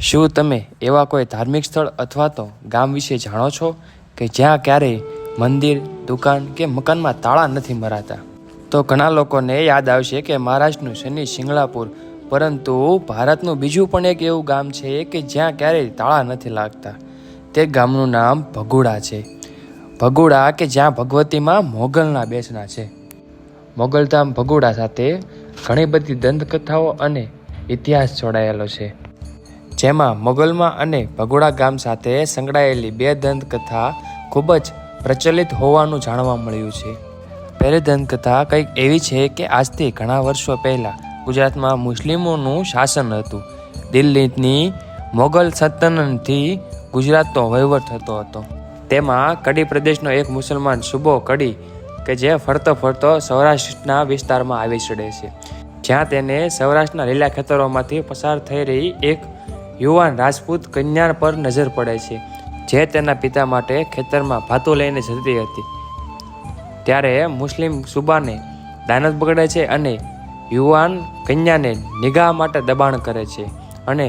શું તમે એવા કોઈ ધાર્મિક સ્થળ અથવા તો ગામ વિશે જાણો છો કે જ્યાં ક્યારેય મંદિર, દુકાન કે મકાનમાં તાળા નથી મરાતા? તો ઘણા લોકોને યાદ આવશે કે મહારાષ્ટ્રનું શનિ શિંગળાપુર પરંતુ ભારતનું બીજું પણ એક એવું ગામ છે કે જ્યાં ક્યારેય તાળા નથી લાગતા. તે ગામનું નામ ભગુડા છે. ભગુડા કે જ્યાં ભગવતીમાં મોગલના બેસના છે. મોગલધામ ભગુડા સાથે ઘણી બધી દંતકથાઓ અને ઇતિહાસ જોડાયેલો છે. જેમાં મોગલમાં અને ભગોડા ગામ સાથે સંકળાયેલી બે દંતકથા ખૂબ જ પ્રચલિત હોવાનું જાણવા મળ્યું છે. પહેલી દંતકથા કંઈક એવી છે કે આજથી ઘણા વર્ષો પહેલાં ગુજરાતમાં મુસ્લિમોનું શાસન હતું. દિલ્હીની મોગલ સલ્તનતથી ગુજરાતનો વહીવટ થતો હતો. તેમાં કડી પ્રદેશનો એક મુસલમાન સુબો કડી કે જે ફરતો ફરતો સૌરાષ્ટ્રના વિસ્તારમાં આવી ચડે છે. જ્યાં તેને સૌરાષ્ટ્રના લીલા ખેતરોમાંથી પસાર થઈ રહી એક યુવાન રાજપૂત કન્યા પર નજર પડે છે, જે તેના પિતા માટે ખેતરમાં ભાતો લઈને જતી હતી. ત્યારે મુસ્લિમ સુબાને દાનત બગડે છે અને યુવાન કન્યાને નિગાહ માટે દબાણ કરે છે અને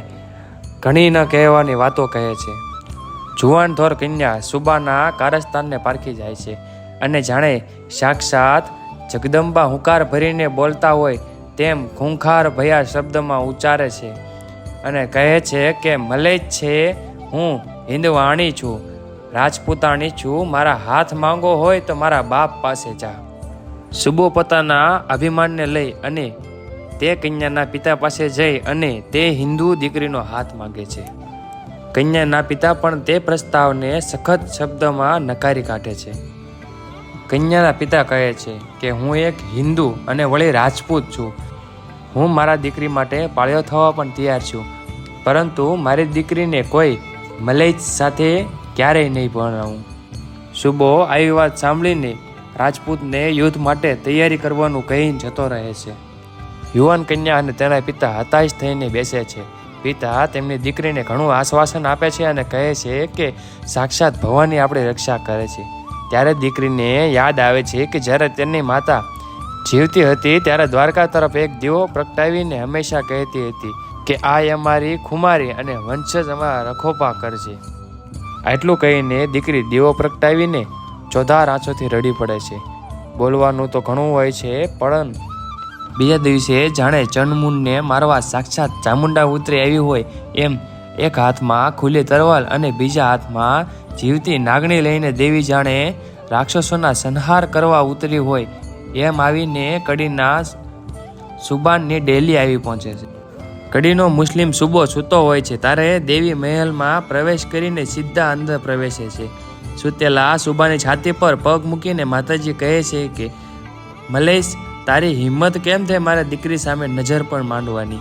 ઘણી ન કહેવાની વાતો કહે છે. જુવાન ધોર કન્યા સુબાના કારસ્તાનને પારખી જાય છે અને જાણે સાક્ષાત જગદંબા હુંકાર ભરીને બોલતા હોય તેમ ખૂંખાર ભયા શબ્દમાં ઉચ્ચારે છે. અને કહે છે કે મલેજ છે, હું હિન્દવાણી છું. રાજપૂતાણી છું. મારા હાથ માંગો હોય તો મારા બાપ પાસે જા. સુબો પોતાના અભિમાનને લઈ અને તે કન્યાના પિતા પાસે જઈ અને તે હિન્દુ દીકરીનો હાથ માંગે છે. કન્યાના પિતા પણ તે પ્રસ્તાવને સખત શબ્દમાં નકારી કાઢે છે. કન્યાના પિતા કહે છે કે, હું એક હિન્દુ અને વળી રાજપૂત છું. હું મારા દીકરી માટે પાળ્યો થવા પણ તૈયાર છું. પરંતુ મારી દીકરીને કોઈ મલેજ સાથે ક્યારેય નહીં ભણાવું. શુભો આવી વાત સાંભળીને રાજપૂતને યુદ્ધ માટે તૈયારી કરવાનું કહીને જતો રહે છે. યુવાન કન્યા અને તેના પિતા હતાશ થઈને બેસે છે. પિતા તેમની દીકરીને ઘણું આશ્વાસન આપે છે અને કહે છે કે સાક્ષાત ભવાની આપણી રક્ષા કરે છે. ત્યારે દીકરીને યાદ આવે છે કે જ્યારે તેની માતા જીવતી હતી ત્યારે દ્વારકા તરફ એક દીવો પ્રગટાવીને હંમેશા કહેતી હતી કે આ અમારી ખુમારી અને વંશજ અમારા રખોપા કરશે. આટલું કહીને દીકરી દીવો પ્રગટાવીને ચોધાર આંચોથી રડી પડે છે. બોલવાનું તો ઘણું હોય છે, પણ બીજા દિવસે જાણે ચણમૂનને મારવા સાક્ષાત ચામુંડા ઉતરી આવી હોય એમ એક હાથમાં ખુલ્લી તરવાલ અને બીજા હાથમાં જીવતી નાગણી લઈને દેવી જાણે રાક્ષસોના સંહાર કરવા ઉતરી હોય એમ આવીને કડીના સુબાનની ડેલી આવી પહોંચે છે. કડીનો મુસ્લિમ સુબો સૂતો હોય છે, ત્યારે દેવી મહેલમાં પ્રવેશ કરીને સીધા અંદર પ્રવેશે છે. સૂતેલા સુબાની છાતી પર પગ મૂકીને માતાજી કહે છે કે, મલેશ, તારી હિંમત કેમ થઈ મારા દીકરી સામે નજર પણ માંડવાની?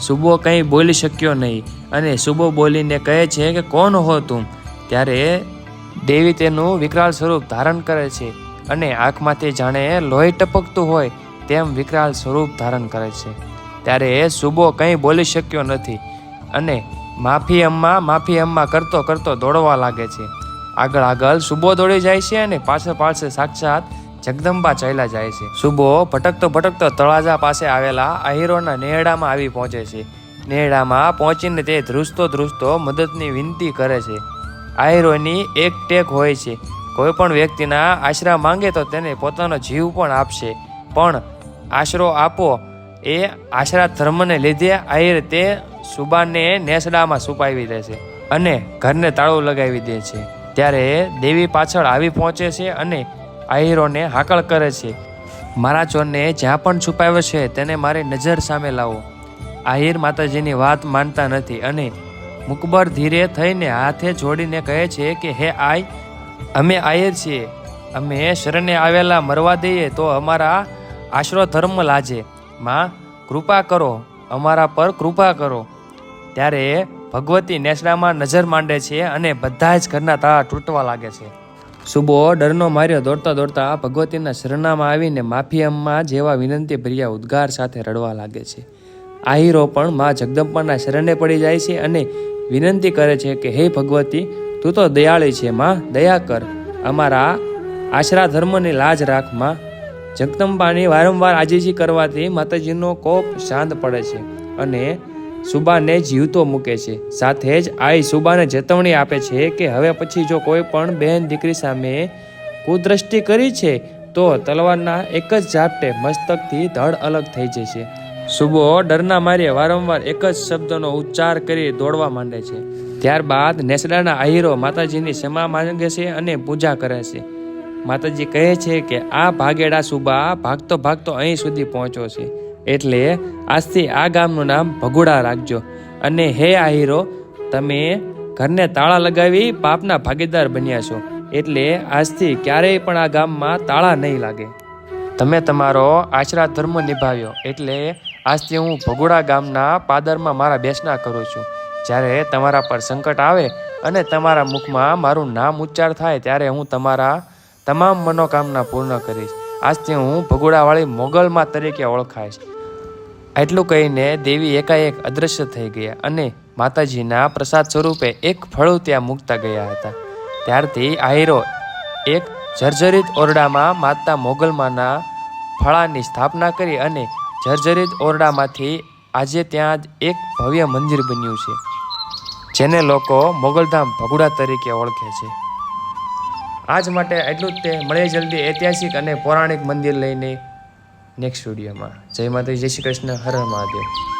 સુબો કંઈ બોલી શક્યો નહીં અને સુબો બોલીને કહે છે કે, કોણ હો તું? ત્યારે દેવી તેનું વિકરાળ સ્વરૂપ ધારણ કરે છે. અને આંખમાંથી જાણે લોહી ટપકતું હોય તેમ વિકરાળ સ્વરૂપ ધારણ કરે છે. ત્યારે સુબો કંઈ બોલી શક્યો નથી અને માફી અમ્મા માફી અમ્મા કરતો કરતો દોડવા લાગે છે. આગળ આગળ સુબો દોડી જાય છે અને પાછળ પાછળ સાક્ષાત જગદંબા ચાલ્યા જાય છે. સુબો ભટકતો ભટકતો તળાજા પાસે આવેલા આહીરોના નેહડામાં આવી પહોંચે છે. નેહડામાં પહોંચીને તે ધ્રુસતો ધ્રુસતો મદદની વિનંતી કરે છે. આહીરોની એક ટેક હોય છે. કોઈ પણ વ્યક્તિના આશરા માંગે તો તેને પોતાનો જીવ પણ આપશે. પણ આશરો આપો એ આશરા ધર્મને લીધે આહિર તે સુબાને નેસડામાં છુપાવી દે છે અને ઘરને તાળું લગાવી દે છે. ત્યારે દેવી પાછળ આવી પહોંચે છે અને આહિરોને હાકળ કરે છે. મારા ચોરને જ્યાં પણ છુપાવ્યો છે તેને મારી નજર સામે લાવો. આહિર માતાજીની વાત માનતા નથી અને મુકબર ધીરે થઈને હાથે જોડીને કહે છે કે, હે આય અમે આયે છીએ. અમે શરણે આવેલા મરવા દઈએ તો અમારા આશરો ધર્મ લાજે. માં, કૃપા કરો. અમારા પર કૃપા કરો. ત્યારે ભગવતી નેસડામાં નજર માંડે છે અને બધા જ ઘરના તાળા તૂટવા લાગે છે. સુબો ડરનો માર્યો દોડતા દોડતા ભગવતીના શરણામાં આવીને માફી અમ્મા જેવા વિનંતી ભર્યા ઉદ્ગાર સાથે રડવા લાગે છે. આહીરો પણ મા જગદંબાના શરણે પડી જાય છે અને વિનંતી કરે છે કે, હે ભગવતી તું તો દયાળી છે, માં. દયા કર. અમારા આશરા ધર્મની લાજ રાખ, માં. જગદંબાની વારંવાર આજીજી કરવાથી માતાજીનો કોપ શાંત પડે છે અને સુબાને જીવતો મૂકે છે. સાથે જ આઈ સુબાને ચેતવણી આપે છે કે હવે પછી જો કોઈ પણ બહેન દીકરી સામે કુદ્રષ્ટિ કરી છે, તો તલવારના એક જ ઝાપટે મસ્તકથી ધડ અલગ થઈ જશે સુબો ડરના માર્યા વારંવાર એક જ શબ્દનો ઉચ્ચાર કરી દોડવા માંડે છે. ત્યારબાદ નેસડાના આહીરો માતાજીની ક્ષમા માંગે છે અને પૂજા કરે છે. માતાજી કહે છે કે, આ ભાગેડા સુબા ભાગતો ભાગતો અહીં સુધી પહોંચ્યો છે. એટલે આજથી આ ગામનું નામ ભગુડા રાખજો. અને હે આહીરો, તમે ઘરને તાળા લગાવી પાપના ભાગીદાર બન્યા છો. એટલે આજથી ક્યારેય પણ આ ગામમાં તાળા નહીં લાગે. તમે તમારો આચરા ધર્મ નિભાવ્યો. એટલે આજથી હું ભગુડા ગામના પાદરમાં મારા બેસના કરું છું. જ્યારે તમારા પર સંકટ આવે અને તમારા મુખમાં મારું નામ ઉચ્ચાર થાય ત્યારે હું તમારા તમામ મનોકામના પૂર્ણ કરીશ. આજથી હું ભગુડાવાળી મોગલમાં તરીકે ઓળખાઈશ. એટલું કહીને દેવી એકાએક અદૃશ્ય થઈ ગયા અને માતાજીના પ્રસાદ સ્વરૂપે એક ફળું ત્યાં મૂકતા ગયા હતા. ત્યારથી આહીરો એક જર્જરિત ઓરડામાં માતા મોગલમાના ફળાની સ્થાપના કરી અને જર્જરિત ઓરડામાંથી આજે ત્યાં જ એક ભવ્ય મંદિર બન્યું છે. જેને લોકો મોગલધામ ભગુડા તરીકે ઓળખે છે. આજ માટે એટલું જ તે મળે જલ્દી ઐતિહાસિક અને પૌરાણિક મંદિર લઈને નેક્સ્ટ વિડીયોમાં જય માતા જય શ્રી કૃષ્ણ હર મહાદેવ.